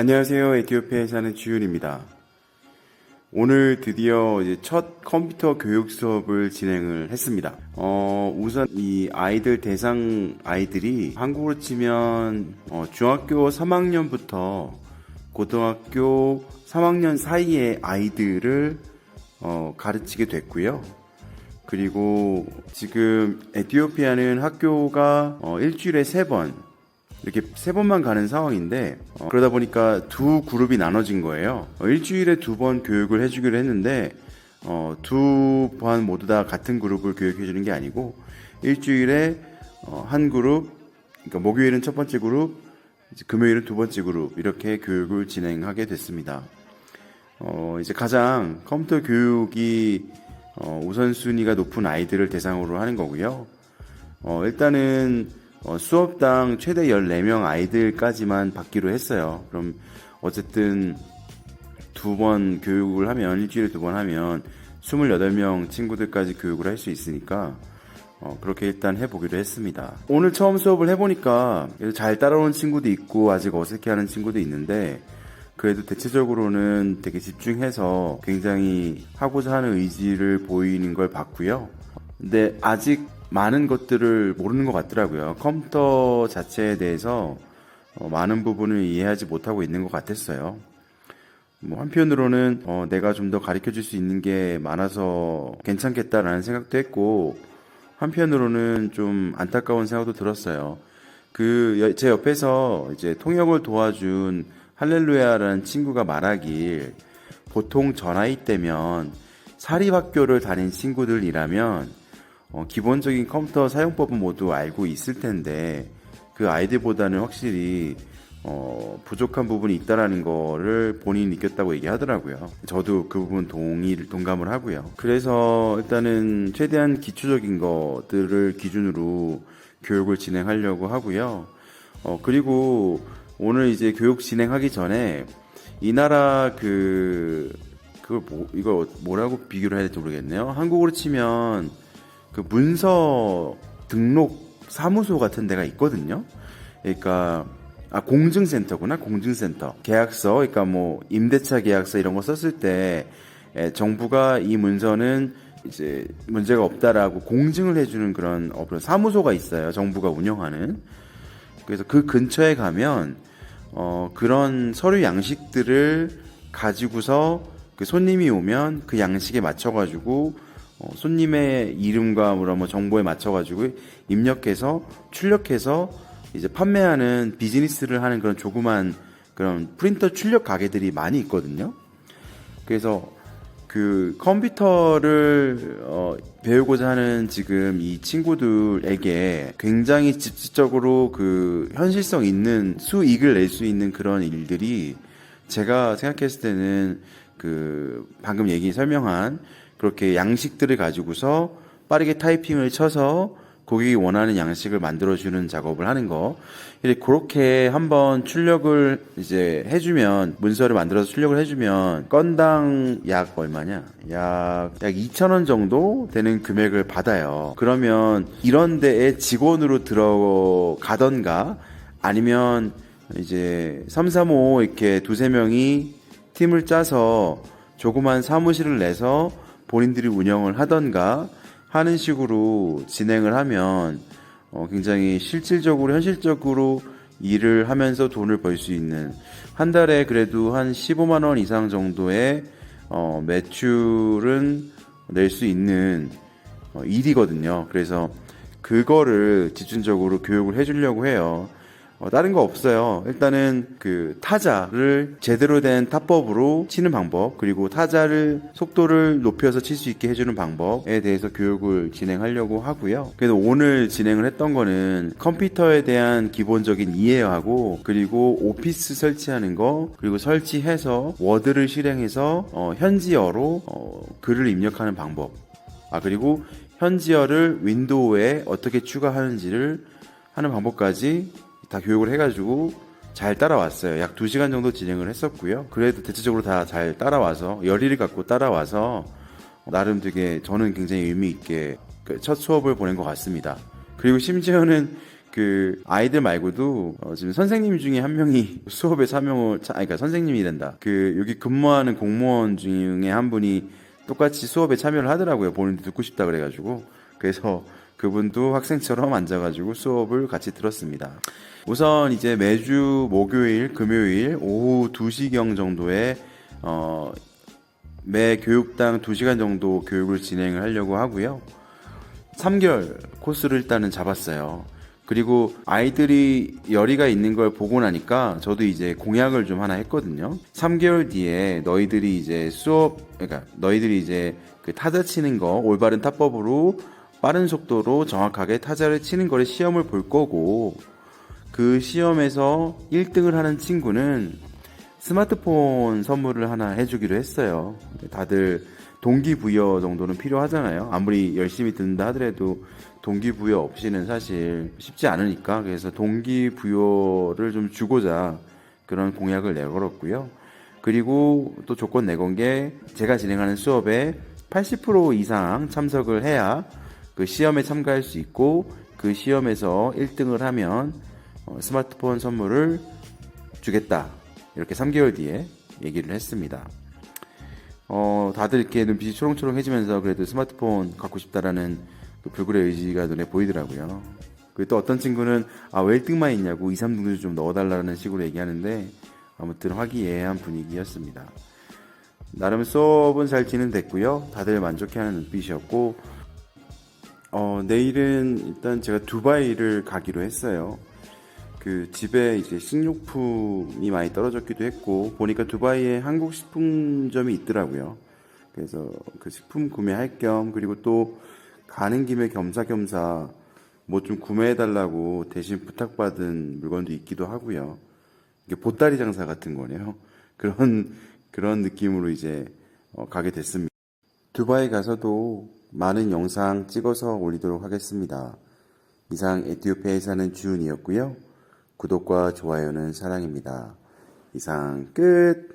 안녕하세요. 에티오피아에 사는 주윤입니다. 오늘 드디어 이제 첫 컴퓨터 교육 수업을 진행을 했습니다. 어, 우선 이 아이들 대상 아이들이 한국으로 치면 어, 중학교 3학년부터 고등학교 3학년 사이의 아이들을 어, 가르치게 됐고요. 그리고 지금 에티오피아는 학교가 어, 일주일에 세 번 이렇게 세 번만 가는 상황인데 어, 그러다 보니까 두 그룹이 나눠진 거예요. 어, 일주일에 두 번 교육을 해주기로 했는데 어, 두 번 모두 다 같은 그룹을 교육해 주는 게 아니고 일주일에 어, 한 그룹, 그러니까 목요일은 첫 번째 그룹, 금요일은 두 번째 그룹 이렇게 교육을 진행하게 됐습니다. 어, 이제 가장 컴퓨터 교육이 어, 우선순위가 높은 아이들을 대상으로 하는 거고요. 어, 일단은 어, 수업당 최대 14명 아이들까지만 받기로 했어요. 그럼 어쨌든 두 번 교육을 하면 일주일에 두 번 하면 28명 친구들까지 교육을 할 수 있으니까 어, 그렇게 일단 해보기로 했습니다. 오늘 처음 수업을 해보니까 잘 따라오는 친구도 있고 아직 어색해하는 친구도 있는데 그래도 대체적으로는 되게 집중해서 굉장히 하고자 하는 의지를 보이는 걸 봤고요. 근데 아직 많은 것들을 모르는 것 같더라고요. 컴퓨터 자체에 대해서 어, 많은 부분을 이해하지 못하고 있는 것 같았어요. 뭐 한편으로는 어, 내가 좀 더 가르쳐 줄 수 있는 게 많아서 괜찮겠다라는 생각도 했고 한편으로는 좀 안타까운 생각도 들었어요. 그 제 옆에서 이제 통역을 도와준 할렐루야라는 친구가 말하길 보통 저 나이 때면 사립학교를 다닌 친구들이라면 어, 기본적인 컴퓨터 사용법은 모두 알고 있을 텐데 그 아이들보다는 확실히 어, 부족한 부분이 있다라는 거를 본인이 느꼈다고 얘기하더라고요. 저도 그 부분 동의를 동감을 하고요. 그래서 일단은 최대한 기초적인 것들을 기준으로 교육을 진행하려고 하고요. 어, 그리고 오늘 이제 교육 진행하기 전에 이 나라 그 그걸 뭐 이거 뭐라고 비교를 해야 될지 모르겠네요. 한국으로 치면 그 문서 등록 사무소 같은 데가 있거든요. 그러니까 아 공증센터구나 공증센터. 계약서 그러니까 뭐 임대차 계약서 이런 거 썼을 때 에, 정부가 이 문서는 이제 문제가 없다라고 공증을 해주는 그런 어, 그런 사무소가 있어요 정부가 운영하는. 그래서 그 근처에 가면 어, 그런 서류 양식들을 가지고서 그 손님이 오면 그 양식에 맞춰가지고 어, 손님의 이름과 뭐 정보에 맞춰가지고 입력해서 출력해서 이제 판매하는 비즈니스를 하는 그런 조그만 그런 프린터 출력 가게들이 많이 있거든요. 그래서 그 컴퓨터를 어, 배우고자 하는 지금 이 친구들에게 굉장히 직접적으로 그 현실성 있는 수익을 낼 수 있는 그런 일들이 제가 생각했을 때는 그 방금 얘기 설명한 그렇게 양식들을 가지고서 빠르게 타이핑을 쳐서 고객이 원하는 양식을 만들어주는 작업을 하는 거. 그렇게 한번 출력을 이제 해주면, 문서를 만들어서 출력을 해주면, 건당 약 얼마냐? 약, 약 2,000원 정도 되는 금액을 받아요. 그러면 이런 데에 직원으로 들어가던가, 아니면 이제 335 이렇게 두세 명이 팀을 짜서 조그만 사무실을 내서 본인들이 운영을 하던가, 하는 식으로 진행을 하면 어, 굉장히 실질적으로 현실적으로 일을 하면서 돈을 벌 수 있는 한 달에 그래도 한 15만 원 이상 정도의 어, 매출은 낼 수 있는 어, 일이거든요. 그래서 그거를 집중적으로 교육을 해주려고 해요. 어, 다른 거 없어요. 일단은 그 타자를 제대로 된 타법으로 치는 방법, 그리고 타자를 속도를 높여서 칠 수 있게 해주는 방법에 대해서 교육을 진행하려고 하고요. 그래서 오늘 진행을 했던 거는 컴퓨터에 대한 기본적인 이해하고, 그리고 오피스 설치하는 거, 그리고 설치해서 워드를 실행해서 어, 현지어로 어, 글을 입력하는 방법. 아, 그리고 현지어를 윈도우에 어떻게 추가하는지를 하는 방법까지 다 교육을 해가지고 잘 따라왔어요. 약 2시간 정도 진행을 했었고요. 그래도 대체적으로 다 잘 따라와서 열의를 갖고 따라와서 나름 되게 저는 굉장히 의미 있게 그첫 수업을 보낸 것 같습니다. 그리고 심지어는 그 아이들 말고도 어, 지금 선생님 중에 한 명이 수업에 참여를 차- 아니 그러니까 선생님이 된다. 그 여기 근무하는 공무원 중에 한 분이 똑같이 수업에 참여를 하더라고요. 본인도 듣고 싶다 그래가지고 그래서 그분도 학생처럼 앉아가지고 수업을 같이 들었습니다. 우선 이제 매주 목요일, 금요일 오후 2시경 정도에 어, 매 교육당 2시간 정도 교육을 진행을 하려고 하고요. 3개월 코스를 일단은 잡았어요. 그리고 아이들이 열의가 있는 걸 보고 나니까 저도 이제 공약을 좀 하나 했거든요. 3개월 뒤에 너희들이 이제 수업, 그러니까 너희들이 이제 그 타자 치는 거 올바른 타법으로 빠른 속도로 정확하게 타자를 치는 거를 시험을 볼 거고 그 시험에서 1등을 하는 친구는 스마트폰 선물을 하나 해주기로 했어요. 다들 동기부여 정도는 필요하잖아요. 아무리 열심히 듣는다 하더라도 동기부여 없이는 사실 쉽지 않으니까 그래서 동기부여를 좀 주고자 그런 공약을 내걸었고요. 그리고 또 조건 내건 게 제가 진행하는 수업에 80% 이상 참석을 해야 그 시험에 참가할 수 있고 그 시험에서 1등을 하면 어, 스마트폰 선물을 주겠다. 이렇게 3개월 뒤에 얘기를 했습니다. 어, 다들 이렇게 눈빛이 초롱초롱해지면서 그래도 스마트폰 갖고 싶다라는 그 불굴의 의지가 눈에 보이더라고요. 그리고 또 어떤 친구는 아, 왜 1등만 있냐고 2, 3등도 좀 넣어달라는 식으로 얘기하는데 아무튼 화기애애한 분위기였습니다. 나름 수업은 잘 진행됐고요. 다들 만족해하는 눈빛이었고 어, 내일은 일단 제가 두바이를 가기로 했어요. 그 집에 이제 식료품이 많이 떨어졌기도 했고 보니까 두바이에 한국 식품점이 있더라고요. 그래서 그 식품 구매할 겸 그리고 또 가는 김에 겸사겸사 뭐 좀 구매해 달라고 대신 부탁받은 물건도 있기도 하고요. 이게 보따리 장사 같은 거네요. 그런 그런 느낌으로 이제 어, 가게 됐습니다. 두바이 가서도 많은 영상 찍어서 올리도록 하겠습니다. 이상 에티오피아에 사는 주은이었고요. 구독과 좋아요는 사랑입니다. 이상 끝.